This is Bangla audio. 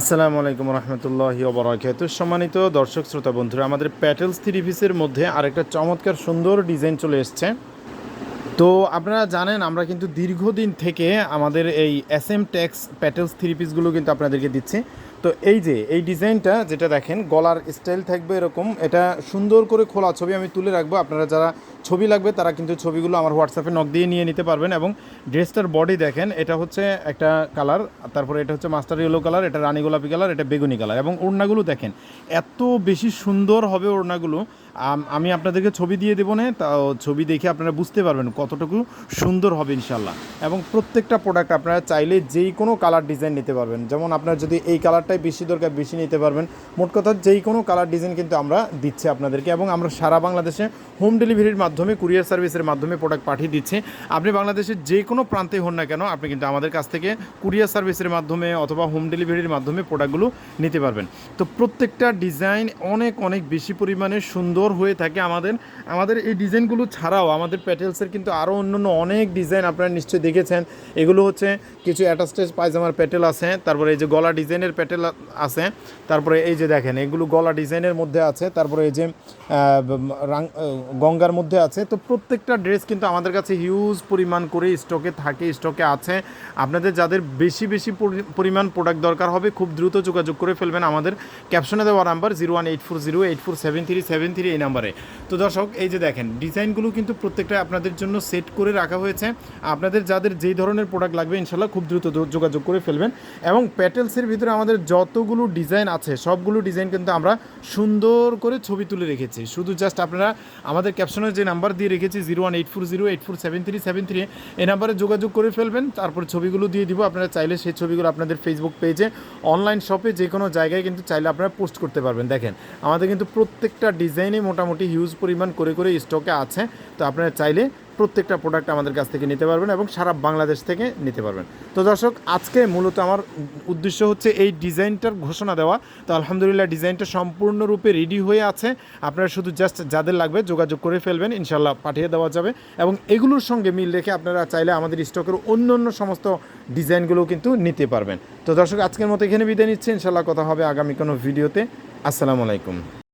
আসসালামু আলাইকুম রহমতুল্লাহি ওবরাকাত সম্মানিত দর্শক, শ্রোতা, বন্ধুরা, আমাদের প্যাটেলস থ্রি পিসের মধ্যে আরেকটা চমৎকার সুন্দর ডিজাইন চলে এসছে। তো আপনারা জানেন, আমরা কিন্তু দীর্ঘদিন থেকে আমাদের এই S M tax Patels three পিসগুলো কিন্তু আপনাদেরকে দিচ্ছি। তো এই যে, এই ডিজাইনটা যেটা দেখেন, গলার স্টাইল থাকবে এরকম, এটা সুন্দর করে খোলা ছবি আমি তুলে রাখব। আপনারা যারা ছবি লাগবে, তারা কিন্তু ছবিগুলো আমার হোয়াটসঅ্যাপে নক দিয়ে নিয়ে নিতে পারবেন এবং ড্রেসটার বডি দেখেন, এটা হচ্ছে একটা কালার তারপরে এটা হচ্ছে মাস্টার ইয়েলো কালার এটা রানী গোলাপি কালার এটা বেগুনি কালার এবং ওড়নাগুলো দেখেন, এত বেশি সুন্দর হবে ওড়নাগুলো। আমি আপনাদেরকে ছবি দিয়ে দেবো না তা ছবি দেখে আপনারা বুঝতে পারবেন কতটুকু সুন্দর হবে ইনশাল্লাহ এবং প্রত্যেকটা প্রোডাক্ট আপনারা চাইলে যেই কোনো কালার ডিজাইন নিতে পারবেন। যেমন আপনার যদি এই কালারটাই বেশি দরকার, বেশি নিতে পারবেন। মোট কথা যেই কোনো কালার ডিজাইন কিন্তু আমরা দিচ্ছি আপনাদেরকে এবং আমরা সারা বাংলাদেশে হোম ডেলিভারির মাধ্যমে কুরিয়ার সার্ভিসের মাধ্যমে প্রোডাক্ট পাঠিয়ে দিচ্ছি। আপনি বাংলাদেশের যে কোনো প্রান্তে হন না কেন, আপনি কিন্তু আমাদের কাছ থেকে কুরিয়ার সার্ভিসের মাধ্যমে অথবা হোম ডেলিভারির মাধ্যমে প্রোডাক্টগুলো নিতে পারবেন। তো প্রত্যেকটা ডিজাইন অনেক অনেক বেশি পরিমাণে সুন্দর হয়ে থাকে আমাদের। আমাদের এই ডিজাইনগুলো ছাড়াও আমাদের প্যাটেলসের কিন্তু আরও অন্যান্য অনেক ডিজাইন আপনারা নিশ্চয়ই দেখেছেন। এগুলো হচ্ছে কিছু অ্যাটাস্টেজ পায়জামার প্যাটেল আছে, তারপরে এই যে গলা ডিজাইনের প্যাটেল আছে। তারপরে এই যে দেখেন, এগুলো গলা ডিজাইনের মধ্যে আছে। তারপরে এই যে গঙ্গার মধ্যে আছে। তো প্রত্যেকটা ড্রেস কিন্তু আমাদের কাছে হিউজ পরিমাণ করে স্টকে থাকে, স্টকে আছে। আপনাদের যাদের বেশি বেশি পরি- পরিমাণ প্রোডাক্ট দরকার হবে, খুব দ্রুত যোগাযোগ করে ফেলবেন আমাদের ক্যাপশনে দেওয়া number zero one eight four zero eight four seven three seven three এই নাম্বারে তো দর্শক, এই যে দেখেন, ডিজাইনগুলো কিন্তু প্রত্যেকটা আপনাদের জন্য সেট করে রাখা হয়েছে। আপনাদের যাদের যেই ধরনের প্রোডাক্ট লাগবে, ইনশাল্লাহ খুব দ্রুত যোগাযোগ করে ফেলবেন। এবং প্যাটেলসের ভিতরে আমাদের যতগুলো ডিজাইন আছে, সবগুলো ডিজাইন কিন্তু আমরা সুন্দর করে ছবি তুলে রেখেছি। শুধু জাস্ট আপনারা আমাদের ক্যাপশনে যে নাম্বার দিয়ে রেখেছি zero one eight four zero eight four seven three seven three এই নাম্বারে যোগাযোগ করে ফেলবেন, তারপর ছবিগুলো দিয়ে দিব। আপনারা চাইলে সেই ছবিগুলো আপনাদের ফেসবুক পেজে অনলাইন শপে যে কোনো জায়গায় কিন্তু চাইলে আপনারা পোস্ট করতে পারবেন। দেখেন, আমাদের কিন্তু প্রত্যেকটা ডিজাইনে মোটামুটি হিউজ পরিমাণ করে করে স্টকে আছে। তো আপনারা চাইলে প্রত্যেকটা প্রোডাক্ট আমাদের কাছ থেকে নিতে পারবেন এবং সারা বাংলাদেশ থেকে নিতে পারবেন। তো দর্শক, আজকে মূলত আমার উদ্দেশ্য হচ্ছে এই ডিজাইনটার ঘোষণা দেওয়া। তো আলহামদুলিল্লাহ ডিজাইনটা সম্পূর্ণরূপে রেডি হয়ে আছে। আপনারা শুধু জাস্ট যাদের লাগবে যোগাযোগ করে ফেলবেন ইনশাল্লাহ পাঠিয়ে দেওয়া যাবে। এবং এগুলোর সঙ্গে মিল রেখে আপনারা চাইলে আমাদের স্টকের অন্য অন্য সমস্ত ডিজাইনগুলো কিন্তু নিতে পারবেন। তো দর্শক, আজকের মতো এখানে বিদায় নিচ্ছে। ইনশাল্লাহ কথা হবে আগামী কোনো ভিডিওতে। আসসালামু আলাইকুম।